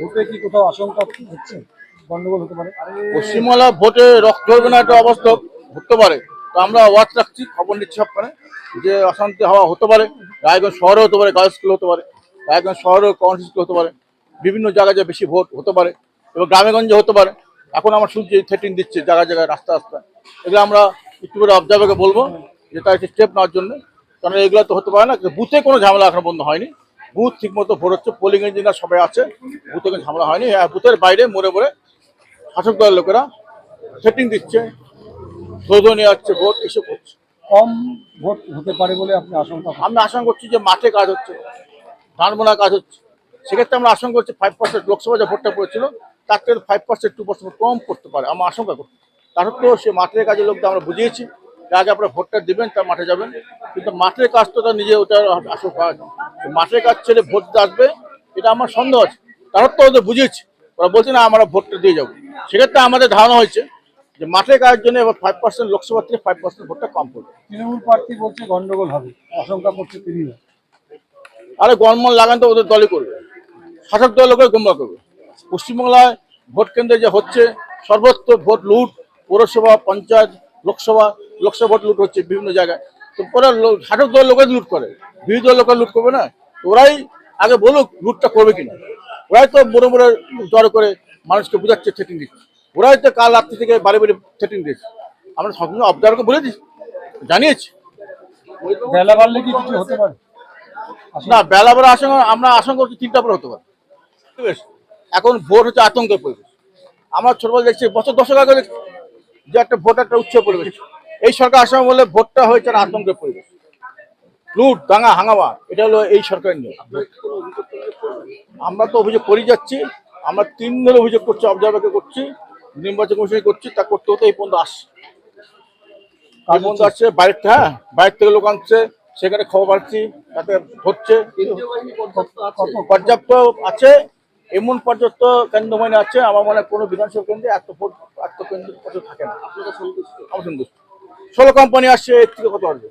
ভোটে কি কোথাও আশঙ্কা হচ্ছে? গন্ডগোল হতে পারে। পশ্চিমবাংলা ভোটে রক্ত ধরবে না একটা অবস্থা হতে পারে। তো আমরা ওয়াচ রাখছি, খবর নিচ্ছি সবখানে যে অশান্তি হওয়া হতে পারে, রায়গঞ্জ শহরে হতে পারে, গার্লস স্কুল হতে পারে, রায়গঞ্জ শহরে কনফারেন্স স্কুল হতে পারে, বিভিন্ন জায়গায় যে বেশি ভোট হতে পারে এবং গ্রামেগঞ্জে হতে পারে। এখন আমার শুনছি থ্রেটিং দিচ্ছে জায়গায় জায়গায়, রাস্তা রাস্তায় এগুলো আমরা একটু করে অবজার্ভারকে বলব যে তার স্টেপ নেওয়ার জন্য। কারণ এগুলো তো হতে পারে না, বুথে কোনো ঝামেলা এখনও বন্ধ হয়নি। বুথ ঠিক মতো ভোট হচ্ছে পোলিং ইঞ্জিনিয়ার সবাই আছে বুথে কোনো ঝামেলা হয়নি। হ্যাঁ বুথের বাইরে মোড়ে মোড়ে শাসক দলের লোকেরা সেটিং দিচ্ছে ধৈর্য নিয়ে যাচ্ছে ভোট এসব করছে কম ভোট হতে পারে বলে আপনি আশঙ্কা আমি আশঙ্কা করছি যে মাঠে কাজ হচ্ছে ধান বোনা কাজ হচ্ছে। সেক্ষেত্রে আমরা আশঙ্কা করছি ফাইভ পার্সেন্ট লোকসভা যে ভোটটা পড়েছিল তার থেকে ফাইভ পার্সেন্ট টু পার্সেন্ট কম করতে পারে আমার আশঙ্কা করছি। তার সত্ত্বেও সে মাঠের কাজের লোকদের আমরা বুঝিয়েছি যে আগে আপনারা ভোটটা দিবেন তার মাঠে যাবেন। কিন্তু মাঠের কাজ তো তার নিজে ওটা কাজ। মাঠের কাজ ছেড়ে ভোট আসবে এটা আমার সন্দেহ আছে। তার তো ওদের বুঝিয়েছি ওরা বলছে না আমরা ভোটটা দিয়ে যাব। সেক্ষেত্রে আমাদের ধারণা হয়েছে যে মাঠের কাজের জন্য এবার ফাইভ পার্সেন্ট লোকসভা থেকে ফাইভ পার্সেন্ট ভোটটা কম করবে তৃণমূল প্রার্থী বলছে গন্ডগোল হবে। আশঙ্কা করছে তিনি আরে গণমান লাগান তো ওদের দলই করবে। শাসক দল লোকের গুমরা করবে। পশ্চিমবাংলায় ভোট কেন্দ্রে যে হচ্ছে সর্বত্র ভোট লুট পৌরসভা পঞ্চায়েত লোকসভা লোকসভা ভোট লুট হচ্ছে বিভিন্ন জায়গায়। তো ওরা লো- শাসক দল লোকের লুট করে। বিরোধী দল লোকের লুট করবে না? ওরাই আগে বলুক লুটটা করবে কিনা। ওরাই তো বড় বড় জড়ো করে মানুষকে বোঝাচ্ছে থ্রেটিং দিচ্ছে। ওরাই তো কাল রাত্রি থেকে বাড়ি বাড়ি থ্রেটিং দিচ্ছে আমরা সবসময় অবজার্ভকে বলে দিচ্ছি জানিয়েছি। বেলা বাড়লে কি কিছু হতে পারে? না বেলা বেলা আশঙ্কা আমরা আশঙ্কা করছি তিনটা পরে হতে পারে। এখন ভোট হচ্ছে আতঙ্কের পরিবেশ। আমরা ছোটবেলা দেখছি বছর দশক আগে দেখছি যে একটা ভোট একটা উচ্চ পরিবেশ। এই সরকার আসামে বলে ভোটটা হয়েছে আতঙ্কের পরিবেশ। লুট দাঙ্গা হাঙ্গামা এটা হলো এই সরকারের নিয়ম। আমরা তো অভিযোগ করে যাচ্ছি আমরা তিন ধরে অভিযোগ করছি অবজারভারকে করছি নির্বাচন কমিশনে করছি তা করতে হতে এই পর্যন্ত আসছে। কাজ বন্ধ আসছে বাইরে হ্যাঁ বাইরে থেকে লোক আনছে সেখানে খবর পাচ্ছি তাতে হচ্ছে পর্যাপ্ত আছে এমন পর্যাপ্ত কেন্দ্র মানে আছে আমার মনে হয় কোনো বিধানসভা কেন্দ্রে এত ভোট এত কেন্দ্র থাকে না। আমার সন্তুষ্ট। ষোলো কোম্পানি আসছে এর থেকে কত আসবে?